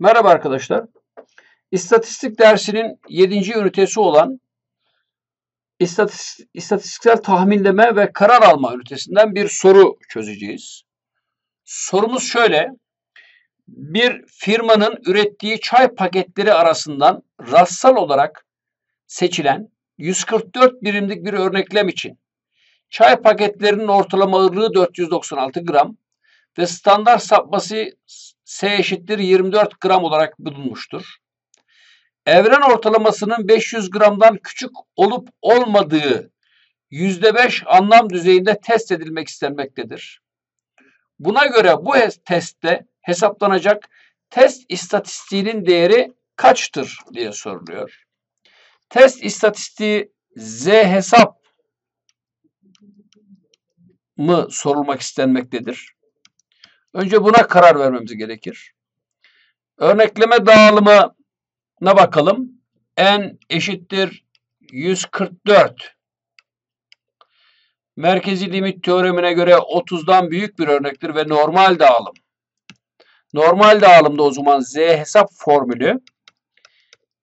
Merhaba arkadaşlar. İstatistik dersinin 7. ünitesi olan istatistik, istatistiksel tahminleme ve karar alma ünitesinden bir soru çözeceğiz. Sorumuz şöyle. Bir firmanın ürettiği çay paketleri arasından rastsal olarak seçilen 144 birimlik bir örneklem için çay paketlerinin ortalama ağırlığı 496 gram ve standart sapması S eşittir 24 gram olarak bulunmuştur. Evren ortalamasının 500 gramdan küçük olup olmadığı %5 anlam düzeyinde test edilmek istenmektedir. Buna göre bu testte hesaplanacak test istatistiğinin değeri kaçtır diye soruluyor. Test istatistiği Z hesap mı sorulmak istenmektedir? Önce buna karar vermemiz gerekir. Örnekleme dağılımına bakalım. N eşittir 144. Merkezi limit teoremine göre 30'dan büyük bir örnektir ve normal dağılım. Normal dağılımda o zaman Z hesap formülü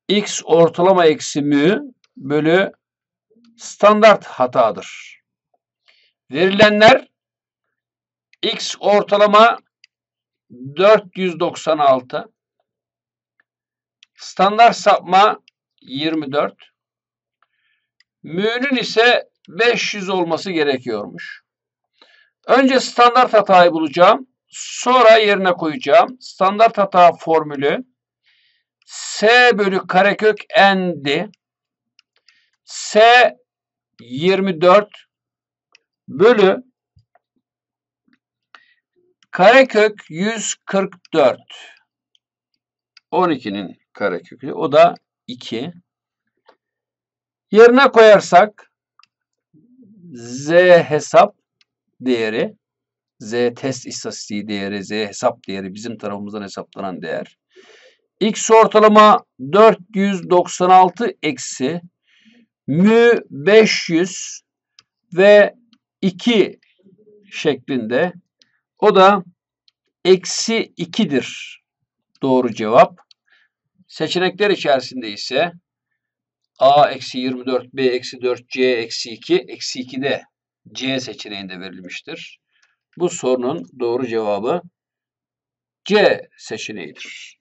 x ortalama eksi mü bölü standart hatadır. Verilenler X ortalama 496. Standart sapma 24. Mü'nün ise 500 olması gerekiyormuş. Önce standart hatayı bulacağım. Sonra yerine koyacağım. Standart hata formülü S bölü karekök n'di. S 24 bölü Karekök 144. 12'nin karekökü. O da 2. Yerine koyarsak Z hesap değeri, Z test istatistiği değeri, Z hesap değeri bizim tarafımızdan hesaplanan değer. X ortalama 496 eksi mü 500 ve 2 şeklinde o da eksi 2'dir doğru cevap. Seçenekler içerisinde ise A eksi 24, B eksi 4, C eksi 2, eksi 2 de C seçeneğinde verilmiştir. Bu sorunun doğru cevabı C seçeneğidir.